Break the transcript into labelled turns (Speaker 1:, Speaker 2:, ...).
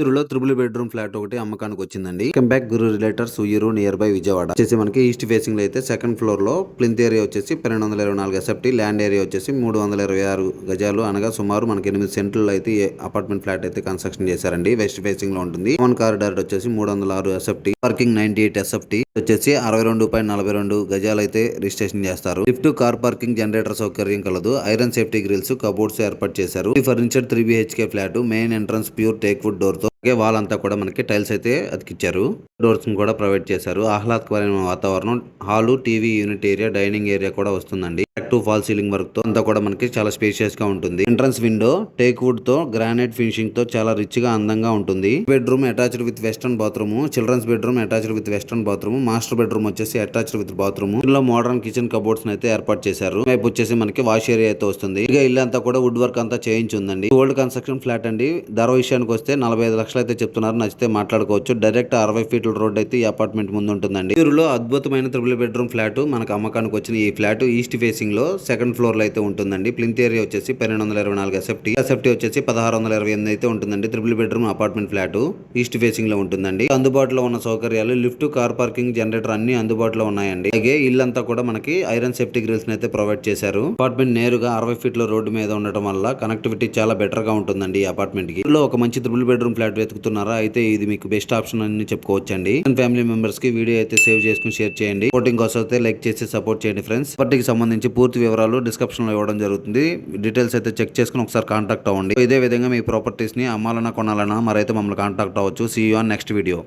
Speaker 1: ఉయ్యూరులో triple bedroom flat ఒకటి అమ్మకానికి వచ్చిందండి. Comeback Guru realtors. Uyyuru near by Vijayawada. వచ్చేసి మనకి ఈస్ట్ ఫేసింగ్లో అయితే సెకండ్ ఫ్లోర్లో ప్లింత్ ఏరియా వచ్చేసి పన్నెండు వందల ఇరవై నాలుగు ఎస్ఎఫ్టీ ల్యాండ్ ఏరియా వచ్చేసి మూడు వందల ఇరవై ఆరు గజాలు. అనగా సుమారు మనకి ఎనిమిది సెంట్రల్ అయితే అపార్ట్మెంట్ ఫ్లాట్ అయితే కన్స్ట్రక్షన్ చేశారండి. వెస్ట్ ఫేసింగ్లో ఉంటుంది. వన్ కారిడార్ వచ్చేసి మూడు వందల ఆరు SFT parking ninety eight SFT వచ్చేసి అరవై రెండు పాయింట్ నలభై రెండు గజాలు అయితే రిజిస్ట్రేషన్ చేస్తారు. లిఫ్ట్ కార్ పార్కింగ్ జనరేటర్ సౌకర్యం కలదు. ఐరన్ సేఫ్టీ గ్రిల్స్ కబోర్డ్స్ ఏర్పాటు చేశారు. ఈ furniture three BHK flat main entrance pure teak wood డోర్తో అలాగే వాల్ అంతా కూడా మనకి టైల్స్ అయితే అతికిచ్చారు. డోర్స్ కూడా ప్రొవైడ్ చేశారు. ఆహ్లాదకరమైన వాతావరణం. Hall TV unit area dining area కూడా వస్తుందండి. టూ ఫాల్ సీలింగ్ వర్క్తో అంతా కూడా మనకి చాలా స్పేషియస్గా ఉంటుంది. ఎంట్రన్స్ విండో టేక్ వుడ్తో గ్రానైట్ ఫినిషింగ్తో చాలా రిచ్గా అందంగా ఉంటుంది. Bedroom attached with western bathroom children's bedroom attached with western bathroom master bedroom వచ్చేసి అటాచ్డ్ విత్ బాత్రూమ్ ఇందులో మోడర్న్ కిచెన్ కబోర్డ్స్ అయితే ఏర్పాటు చేశారు. వైపు వచ్చేసి మనకి వాష్ ఏరియా అయితే వస్తుంది. ఇక ఇల్లు అంతా కూడా వుడ్ వర్క్ అంతా చేయించి ఉందండి. ఓల్డ్ కన్స్ట్రక్షన్ ఫ్లాట్ అండి. ధర విషయానికి వస్తే నలభై ఐదు లక్షలు అయితే చెప్తున్నారు. నచ్చితే మాట్లాడుకోవచ్చు. డైరెక్ట్ అరవై ఫీట్ల రోడ్ అయితే ఈ అపార్ట్మెంట్ ముందు ఉంటుందండి ఊరిలో అద్భుతమైన త్రిబుల్ బెడ్రూమ్ ఫ్లాట్ మనకు అమ్మకానికి వచ్చిన ఈ ఫ్లాట్ ఈస్ట్ ఫేసింగ్లో సెకండ్ ఫ్లోర్లో అయితే ఉంటుందండి. ప్లింత్ ఏరియా వచ్చేసి పన్నెండు వందల ఇరవై నాలుగు ఎస్ఎఫ్టీ. ఎస్ఎఫ్టీ వచ్చేసి పదహారు వందల ఇరవై ఎనిమిది అయితే ఉంటుందండి. Triple bedroom apartment flat east ఫేసింగ్లో ఉంటుందండి. అందుబాటులో ఉన్న సౌకర్యాలు లిఫ్ట్ కార్ పార్కింగ్ జనరేటర్ అన్ని అందుబాటులో ఉన్నాయండి. అలాగే ఇల్లంతా కూడా మనకి ఐరన్ సేఫ్టీ గ్రిల్స్ అయితే ప్రొవైడ్ చేశారు. అపార్ట్మెంట్ నేరుగా అరవై ఫీట్ల రోడ్డు మీద ఉండటం వల్ల కనెక్టివిటీ చాలా బెటర్గా ఉంటుందండి ఈ అపార్ట్మెంట్కి ఒక మంచి త్రిబుల్ బెడ్రూమ్ ఫ్లాట్ వెతుకుతున్నారా అయితే ఇది మీకు బెస్ట్ ఆప్షన్ అని చెప్పుకోవచ్చండి. ఫ్యామిలీ మెంబర్స్కి వీడియో అయితే సేవ్ చేసుకుని షేర్ చేయండి. సపోర్టింగ్ కోసం అయితే లైక్ చేసి సపోర్ట్ చేయండి ఫ్రెండ్స్. వాటికి సంబంధించి పూర్తి వివరాలు డిస్క్రిప్షన్లో ఇవ్వడం జరుగుతుంది. డీటెయిల్స్ అయితే చెక్ చేసుకుని ఒకసారి కాంటాక్ట్ అవ్వండి. ఇదే విధంగా మీ ప్రాపర్టీస్ని అమ్మాలన్నా కొనాలన్నా మరైతే మమ్మల్ని కాంటాక్ట్ అవ్వచ్చు. See you on next video